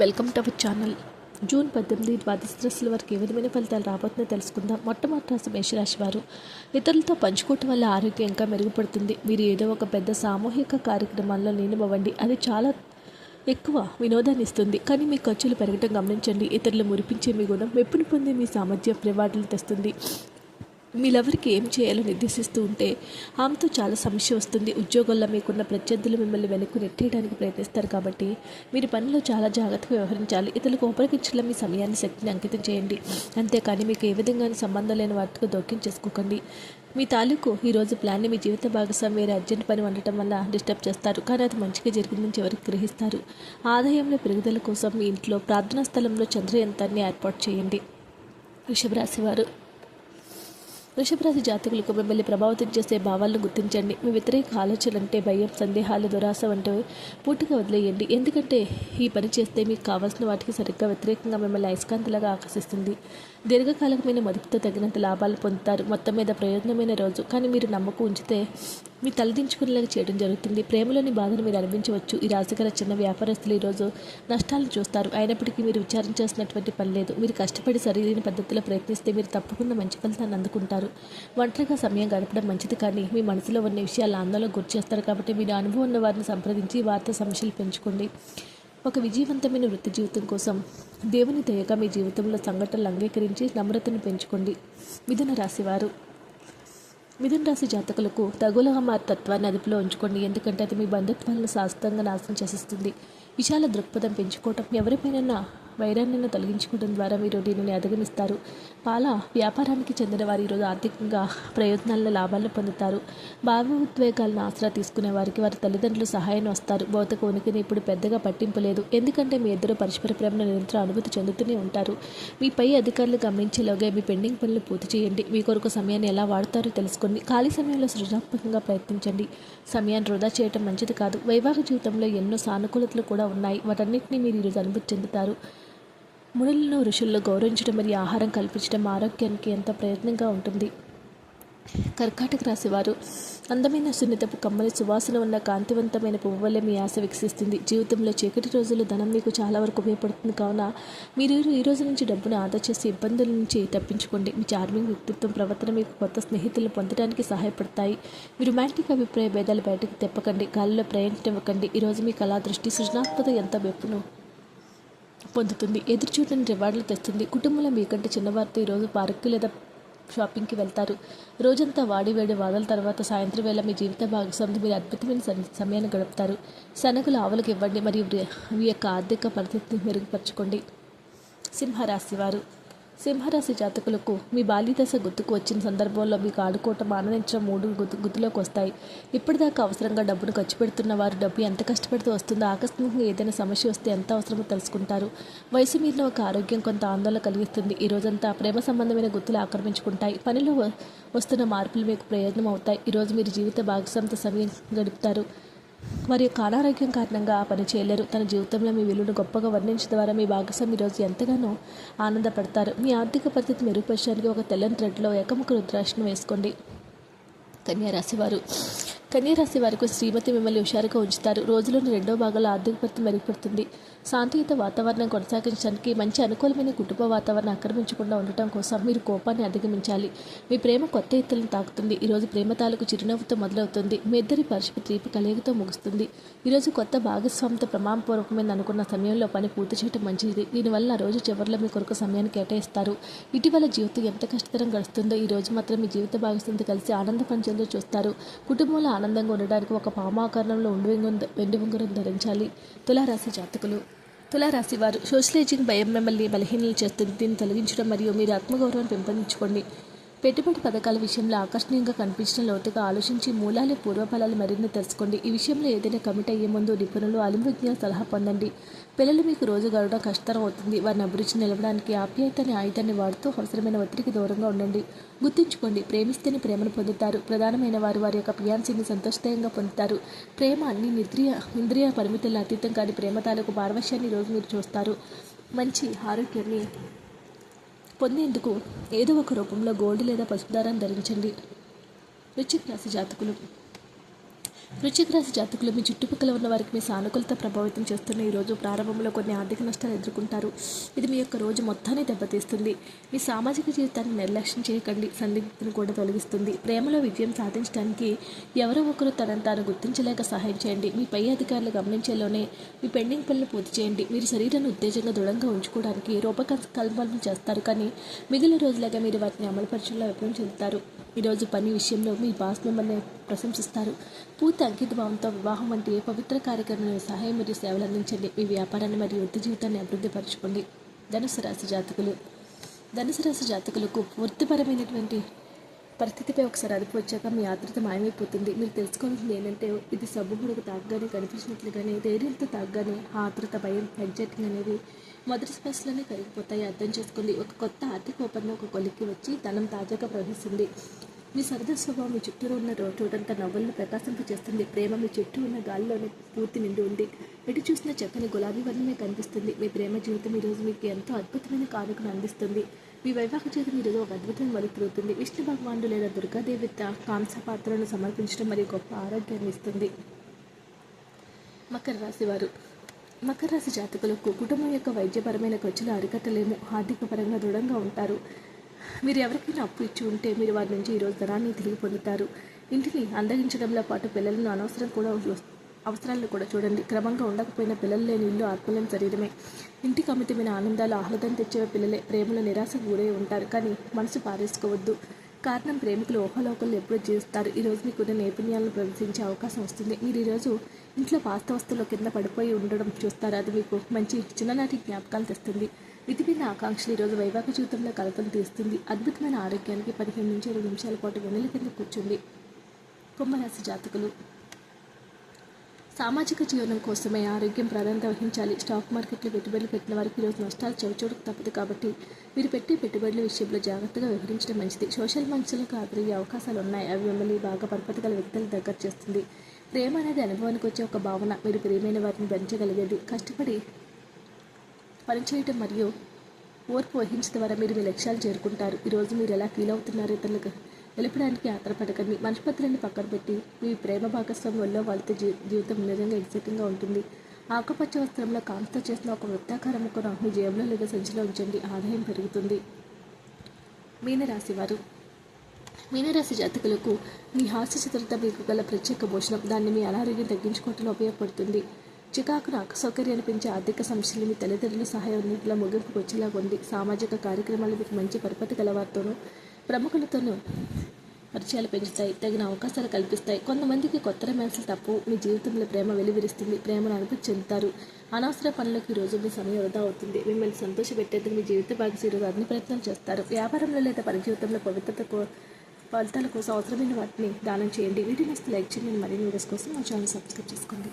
Welcome to our channel June పద్దెనిమిది ద్వాదశ రాశుల వారికి ఏ విధమైన ఫలితాలు రాబోతుందో తెలుసుకుందాం. మొట్టమొదటి రాశి మేషరాశి వారు ఇతరులతో పంచుకోవటం వల్ల ఆరోగ్యం ఇంకా మెరుగుపడుతుంది. మీరు ఏదో ఒక పెద్ద సామూహిక కార్యక్రమాల్లో నిలబవ్వండి అది చాలా ఎక్కువ వినోదాన్ని ఇస్తుంది. కానీ మీ ఖర్చులు పెరగటం గమనించండి. ఇతరులు మురిపించే మీ గుణం మెప్పును పొందే మీ సామర్థ్యం రివార్డులు తెస్తుంది. మీరెవరికి ఏం చేయాలో నిర్దేశిస్తూ ఉంటే ఆమెతో చాలా సమస్య వస్తుంది. ఉద్యోగంలో మీకున్న ప్రత్యర్థులు మిమ్మల్ని వెనక్కు నెట్టేయడానికి ప్రయత్నిస్తారు కాబట్టి మీరు పనిలో చాలా జాగ్రత్తగా వ్యవహరించాలి. ఇతరులకు ఉపయోగించడం మీ సమయాన్ని శక్తిని అంకితం చేయండి. అంతేకాని మీకు ఏ విధంగా సంబంధం లేని వాటితో దోక్యం చేసుకోకండి. మీ తాలూకు ఈరోజు ప్లాన్ని మీ జీవిత భాగస్వామి వేరే అర్జెంట్ పని ఉండటం వల్ల డిస్టర్బ్ చేస్తారు. కానీ అది మంచిగా జరిగిందని చివరికి గ్రహిస్తారు. ఆదాయంలో పెరుగుదల కోసం మీ ఇంట్లో ప్రార్థనా స్థలంలో చంద్రయంత్రాన్ని ఏర్పాటు చేయండి. వృషభ రాశివారు వృషభరాశి జాతకులకు మిమ్మల్ని ప్రభావితం చేసే భావాలను గుర్తించండి. మీ వ్యతిరేక ఆలోచనలు అంటే భయం సందేహాలు దురాశ వంటివి పూర్తిగా వదిలేయండి. ఎందుకంటే ఈ పని చేస్తే మీకు కావాల్సిన వాటికి సరిగ్గా వ్యతిరేకంగా మిమ్మల్ని అయస్కాంతలాగా ఆకర్షిస్తుంది. దీర్ఘకాలకమైన మదుపుతో తగినంత లాభాలు పొందుతారు. మొత్తం మీద ప్రయోజనమైన రోజు. కానీ మీరు నమ్మకం ఉంచితే మీ తలదించుకునేలాగా చేయడం జరుగుతుంది. ప్రేమలోని బాధను మీరు అనిపించవచ్చు ఈ రాశిగల చిన్న వ్యాపారస్తులు ఈరోజు నష్టాలను చూస్తారు. అయినప్పటికీ మీరు విచారించాల్సినటువంటి పని లేదు. మీరు కష్టపడి సరైన పద్ధతిలో ప్రయత్నిస్తే మీరు తప్పకుండా మంచి ఫలితాన్ని అందుకుంటారు. ఒంటరిగా సమయం గడపడం మంచిది. కానీ మీ మనసులో ఉన్న విషయాలు ఆందోళన గురి చేస్తారు. కాబట్టి మీరు అనుభవం ఉన్న వారిని సంప్రదించి వార్త సమస్యలు పెంచుకోండి. ఒక విజయవంతమైన వృత్తి జీవితం కోసం దేవుని దయగా మీ జీవితంలో సంఘటనలు అంగీకరించి నమ్రతను పెంచుకోండి. మిథున రాశివారు మిథున రాశి జాతకులకు తగులుగా మారి తత్వాన్ని అదుపులో ఉంచుకోండి. ఎందుకంటే అది మీ బంధుత్వాలను శాశ్వతంగా నాశనం చేసేస్తుంది. విశాల దృక్పథం పెంచుకోవటం ఎవరిపైన వైరాన్ని తొలగించుకోవడం ద్వారా మీరు దీనిని అధిగమిస్తారు. పాల వ్యాపారానికి చెందిన వారు ఈరోజు ఆర్థికంగా ప్రయత్నాల్లో లాభాలను పొందుతారు. భావోద్వేగాలను ఆసరా తీసుకునే వారికి వారి తల్లిదండ్రులు సహాయం వస్తారు. భౌతిక ఉనికిని ఇప్పుడు పెద్దగా పట్టింపు లేదు. ఎందుకంటే మీ ఇద్దరు పరస్పర ప్రేమను నిరంతరం అనుభూతి చెందుతూనే ఉంటారు. మీ పై అధికారులు గమనించేలోగా మీ పెండింగ్ పనులు పూర్తి చేయండి. మీ కొరకు సమయాన్ని ఎలా వాడతారో తెలుసుకోండి. ఖాళీ సమయంలో సృజనాత్మకంగా ప్రయత్నించండి. సమయాన్ని వృధా చేయటం మంచిది కాదు. వైవాహిక జీవితంలో ఎన్నో సానుకూలతలు కూడా ఉన్నాయి. వాటన్నిటిని మీరు ఈరోజు అనుభూతి చెందుతారు. మునులను ఋషుల్లో గౌరవించడం మరియు ఆహారం కల్పించడం ఆరోగ్యానికి ఎంతో ప్రయత్నంగా ఉంటుంది. కర్కాటక రాశివారు అందమైన సున్నితపు కమ్మని సువాసన ఉన్న కాంతివంతమైన పువ్వు వల్ల మీ ఆశ వికసిస్తుంది. జీవితంలో చీకటి రోజులు ధనం మీకు చాలా వరకు ఉపయోగపడుతుంది. కావున మీరు ఈ రోజు నుంచి డబ్బును ఆదా చేసి ఇబ్బందుల నుంచి తప్పించుకోండి. మీ చార్మింగ్ వ్యక్తిత్వం ప్రవర్తన మీకు కొత్త స్నేహితులను పొందడానికి సహాయపడతాయి. మీ రొమాంటిక్ అభిప్రాయ భేదాలు బయటకు తెప్పకండి. గాలిలో ప్రయాణించనివ్వకండి ఈరోజు మీ కళా దృష్టి సృజనాత్మక ఎంత వెప్పును పొందుతుంది. ఎదురు చూడని రివార్డులు తెస్తుంది. కుటుంబంలో మీకంటే చిన్నవారితో ఈరోజు పార్కు లేదా షాపింగ్కి వెళ్తారు. రోజంతా వాడి వేడి వాదల తర్వాత సాయంత్రం వేళ మీ జీవిత భాగస్వామితో మీరు అద్భుతమైన సమయాన్ని గడుపుతారు. శనగలు ఆవులకు ఇవ్వండి మరియు మీ యొక్క ఆర్థిక పరిస్థితిని మెరుగుపరచుకోండి. సింహరాశి వారు సింహరాశి జాతకులకు మీ బాల్యదశ గుర్తుకు వచ్చిన సందర్భంలో మీకు ఆడుకోవటం ఆనందించడం మూడు గుర్తు గుర్తులోకి వస్తాయి ఇప్పటిదాకా అవసరంగా డబ్బును ఖర్చు పెడుతున్న వారు డబ్బు ఎంత కష్టపడితే వస్తుందో ఆకస్మికంగా ఏదైనా సమస్య వస్తే ఎంత అవసరమో తెలుసుకుంటారు. వయసు మీరిన ఒక ఆరోగ్యం కొంత ఆందోళన కలిగిస్తుంది. ఈ రోజంతా ప్రేమ సంబంధమైన గుర్తులు ఆక్రమించుకుంటాయి. పనిలో వస్తున్న మార్పులు మీకు ప్రయోజనం అవుతాయి. ఈరోజు మీరు జీవిత భాగస్వామితో సమయం గడుపుతారు. వారి యొక్క అనారోగ్యం కారణంగా ఆ పని చేయలేరు. తన జీవితంలో మీ విలువను గొప్పగా వర్ణించడం ద్వారా మీ భాగస్వామి ఈరోజు ఎంతగానో ఆనందపడతారు. మీ ఆర్థిక పరిస్థితి మెరుగుపరచడానికి ఒక తెల్లని థ్రెడ్లో ఏకముఖ రుద్రాక్షను వేసుకోండి. కన్యా రాశివారు కన్యరాశి వారికి శ్రీమతి మిమ్మల్ని హుషారుగా ఉంచుతారు. రోజులోని రెండో భాగంలో ఆర్థిక పరిస్థితి మెరుగుపడుతుంది. శాంతియుత వాతావరణం కొనసాగించడానికి మంచి అనుకూలమైన కుటుంబ వాతావరణం ఆక్రమించకుండా ఉండటం కోసం మీరు కోపాన్ని అధిగమించాలి. మీ ప్రేమ కొత్త ఎత్తులను తాకుతుంది. ఈరోజు ప్రేమ తాలూకు చిరునవ్వుతో మొదలవుతుంది. మీ ఇద్దరి పరస్పర తీపి కలయికతో ముగుస్తుంది. ఈరోజు కొత్త భాగస్వామితో ప్రమాణపూర్వకమైన అనుకున్న సమయంలో పని పూర్తి చేయడం మంచిది. దీనివల్ల ఆ రోజు చివరిలో మీ కొరకు సమయాన్ని కేటాయిస్తారు. ఇటీవల జీవితం ఎంత కష్టతరం గడుస్తుందో ఈ రోజు మాత్రం మీ జీవిత భాగస్వామితో కలిసి ఆనంద పంచంలో చూస్తారు. కుటుంబంలో ఆనందంగా ఉండడానికి ఒక పామాకరణంలో ఉండి వెండి ఉంగరం ధరించాలి. తులారాశి జాతకులు. తులారాశి వారు సోషలైజింగ్ భయం మిమ్మల్ని బలహీనలు చేస్తుంది దీన్ని తొలగించడం మరియు మీరు ఆత్మగౌరవాన్ని పెంపొందించుకోండి. పెట్టుబడి పథకాల విషయంలో ఆకర్షణీయంగా కనిపించడం లోతుగా ఆలోచించి మూలాలు పూర్వఫలాలు మరిన్ని తెలుసుకోండి. ఈ విషయంలో ఏదైనా కమిట్ అయ్యే ముందు నిపుణులు అలింవిజ్ఞ సలహా పొందండి. పిల్లలు మీకు రోజు గడవడం కష్టతరం అవుతుంది. వారిని అభిరుచి నిలవడానికి ఆప్యాయత అనే ఆయుధాన్ని వాడుతూ అవసరమైన ఒత్తిడికి దూరంగా ఉండండి. గుర్తుంచుకోండి ప్రేమిస్తేనే ప్రేమను పొందుతారు. ప్రధానమైన వారు వారి యొక్క ప్రియాన్సిని సంతోషదాయంగా పొందుతారు. ప్రేమ అన్ని నిద్రియ ఇంద్రియ పరిమితుల అతీతం కాని ప్రేమ తాలూకు పారవశ్యాన్ని రోజు మీరు చూస్తారు. మంచి ఆరోగ్యాన్ని పొందేందుకు ఏదో ఒక రూపంలో గోల్డ్ లేదా పసుపు దారాన్ని ధరించండి. వృశ్చిక రాశి జాతకులు. వృశ్చిక రాశి జాతకులు మీ చుట్టుపక్కల ఉన్న వారికి మీ సానుకూలత ప్రభావితం చేస్తున్న ఈ రోజు ప్రారంభంలో కొన్ని ఆర్థిక నష్టాలు ఎదుర్కొంటారు. ఇది మీ యొక్క రోజు మొత్తాన్ని దెబ్బతీస్తుంది. మీ సామాజిక జీవితాన్ని నిర్లక్ష్యం చేయకండి. సందిగ్ధతను కూడా తొలగిస్తుంది. ప్రేమలో విజయం సాధించడానికి ఎవరో ఒకరు తనను తాను గుర్తించలేక సహాయం చేయండి. మీ పై అధికారులు గమనించేలోనే మీ పెండింగ్ పనులు పూర్తి చేయండి. మీరు శరీరాన్ని ఉత్తేజంగా దృఢంగా ఉంచుకోవడానికి రూపకల్పనలు చేస్తారు. కానీ మిగిలిన రోజులాగా మీరు వాటిని అమలుపరచడంలో విఫలం చెందుతారు. ఈరోజు పని విషయంలో మీ బాస్ మిమ్మల్ని ప్రశంసిస్తారు. పూర్తి అంకితభావంతో వివాహం వంటి ఏ పవిత్ర కార్యక్రమంలో సహాయం మరియు సేవలు అందించండి. మీ వ్యాపారాన్ని మరియు వృత్తి జీవితాన్ని అభివృద్ధి పరచుకోండి. ధనుసు రాశి జాతకులు. ధనుసు రాశి జాతకులకు వృత్తిపరమైనటువంటి పరిస్థితిపై ఒకసారి అదుపు వచ్చాక మీ ఆతృత మాయమైపోతుంది. మీరు తెలుసుకోవాల్సింది ఏంటంటే ఇది సబ్బు బుడకు తాగ్గానే కనిపించినట్లుగానే ధైర్యంతో తాగ్గానే ఆ భయం ఎగ్జైటింగ్ అనేది మొదటి స్పర్శలోనే కరిగిపోతాయి. అర్థం చేసుకోండి. ఒక కొత్త ఆర్థిక ఒప్పందం ఒక కొలిక్కి వచ్చి ధనం తాజాగా ప్రవహిస్తుంది. మీ సరదా స్వభావం మీ చుట్టూ ఉన్న రోడ్డు చోటంతా నవ్వులను ప్రకాశింపచేస్తుంది ప్రేమ మీ చుట్టూ ఉన్న గాలిలోనే పూర్తి నిండి ఉంది. ఎటు చూసిన చక్కని గులాబీ వర్ణమే కనిపిస్తుంది. మీ ప్రేమ జీవితం ఈరోజు మీకు ఎంతో అద్భుతమైన కానుకను అందిస్తుంది. మీ వైవాహిక జీవితం ఈరోజు ఒక అద్భుతమైన మలుపు తిరుగుతుంది విష్ణు భగవానుడు లేదా దుర్గాదేవి కాంస పాత్రలను సమర్పించడం మరియు గొప్ప ఆరోగ్యాన్ని ఇస్తుంది. మకర రాశి వారు మకర రాశి జాతకులకు కుటుంబం యొక్క వైద్యపరమైన ఖర్చులు అరికట్టలేము. ఆర్థిక పరంగా దృఢంగా ఉంటారు. మీరు ఎవరికైనా అప్పు ఇచ్చి ఉంటే మీరు వారి నుంచి ఈరోజు ధనాన్ని తిరిగి పొందుతారు. ఇంటిని అందగించడంలో పాటు పిల్లలను అనవసరం కూడా అవసరాలను కూడా చూడండి. క్రమంగా ఉండకపోయిన పిల్లలు లేని ఇల్లు ఆత్మలేని శరీరమే. ఇంటికి అమితమైన ఆనందాలు ఆహ్లాదం తెచ్చే పిల్లలే. ప్రేమలో నిరాశకు గురై ఉంటారు. కానీ మనసు పారేసుకోవద్దు. కారణం ప్రేమికులు ఊహలోకలు ఎప్పుడూ జీవిస్తారు. ఈరోజు మీకున్న నైపుణ్యాలను ప్రదర్శించే అవకాశం వస్తుంది. మీరు ఈరోజు ఇంట్లో పాస్త వస్తువుల కింద పడిపోయి ఉండడం చూస్తారు. అది మీకు మంచి చిన్ననాటి జ్ఞాపకాలు తెస్తుంది. విధిమైన ఆకాంక్షలు ఈరోజు వైవాహిక జీవితంలో కలతలు తీస్తుంది. అద్భుతమైన ఆరోగ్యానికి పదిహేను నుంచి ఇరవై నిమిషాల పాటు వెన్నెల కింద కూర్చుంది. కుంభరాశి జాతకులు సామాజిక జీవనం కోసమే ఆరోగ్యం ప్రాధాన్యత వహించాలి. స్టాక్ మార్కెట్లో పెట్టుబడులు పెట్టిన వారికి ఈరోజు నష్టాలు చవిచూడకు తప్పదు కాబట్టి మీరు పెట్టే పెట్టుబడుల విషయంలో జాగ్రత్తగా వ్యవహరించడం మంచిది. సోషల్ మంచులకు ఆదరయ్యే అవకాశాలు ఉన్నాయి. అవి మిమ్మల్ని బాగా పరపతి గల వ్యక్తులను దగ్గర చేస్తుంది. ప్రేమ అనేది అనుభవానికి వచ్చే ఒక భావన. మీరు ప్రేమైన వారిని భరించగలిగేది. కష్టపడి పనిచేయటం మరియు ఓర్పు వహించడం ద్వారా మీరు మీ లక్ష్యాలు చేరుకుంటారు. ఈరోజు మీరు ఎలా ఫీల్ అవుతున్నారో ఇతరులకు తెలపడానికి ఆధారపడకండి మనస్పత్రాన్ని పక్కన పెట్టి మీ ప్రేమ భాగస్వామి వల్ల వాళ్ళతో జీవితం నిజంగా ఎక్సైటింగ్గా ఉంటుంది. ఆకుపచ్చ వస్త్రంలో కాంతితో చేసిన ఒక వృత్తాకారం ముక్కను మీ జేబులో లేదా సంచిలో ఉంచండి. ఆదాయం పెరుగుతుంది. మీనరాశి వారు మీనరాశి జాతకులకు మీ హాస్య చిత్రత మీకు గల ప్రత్యేక భోజనం. దాన్ని మీ అనారోగ్యం తగ్గించుకోవటంలో ఉపయోగపడుతుంది. చికాకును సౌకర్యాన్ని పెంచే ఆర్థిక సమస్యలు మీ తల్లిదండ్రుల సహాయం అన్నింటిలో ముగింపుకు వచ్చేలాగా ఉంది. సామాజిక కార్యక్రమాలు మీకు మంచి పరపతి గలవారితోనూ ప్రముఖులతోనూ పరిచయాలు పెంచుతాయి తగిన అవకాశాలు కల్పిస్తాయి. కొంతమందికి కొత్త రొమాన్సులు తప్పు మీ జీవితంలో ప్రేమ వెలువరిస్తుంది ప్రేమను అనుభూతి చెందుతారు. అనవసర పనులకు రోజు మీ సమయం వృధా అవుతుంది. మిమ్మల్ని సంతోషపెట్టేందుకు మీ జీవిత భాగస్వామి ఈరోజు అన్ని ప్రయత్నాలు చేస్తారు. వ్యాపారంలో లేదా పని జీవితంలో పవిత్రత ఫలితాల కోసం అవసరమైన వాటిని దానం చేయండి. వీడియో నచ్చితే లైక్ చేయండి. మరిన్ని వీడియోస్ కోసం మా ఛానల్ సబ్స్క్రైబ్ చేసుకోండి.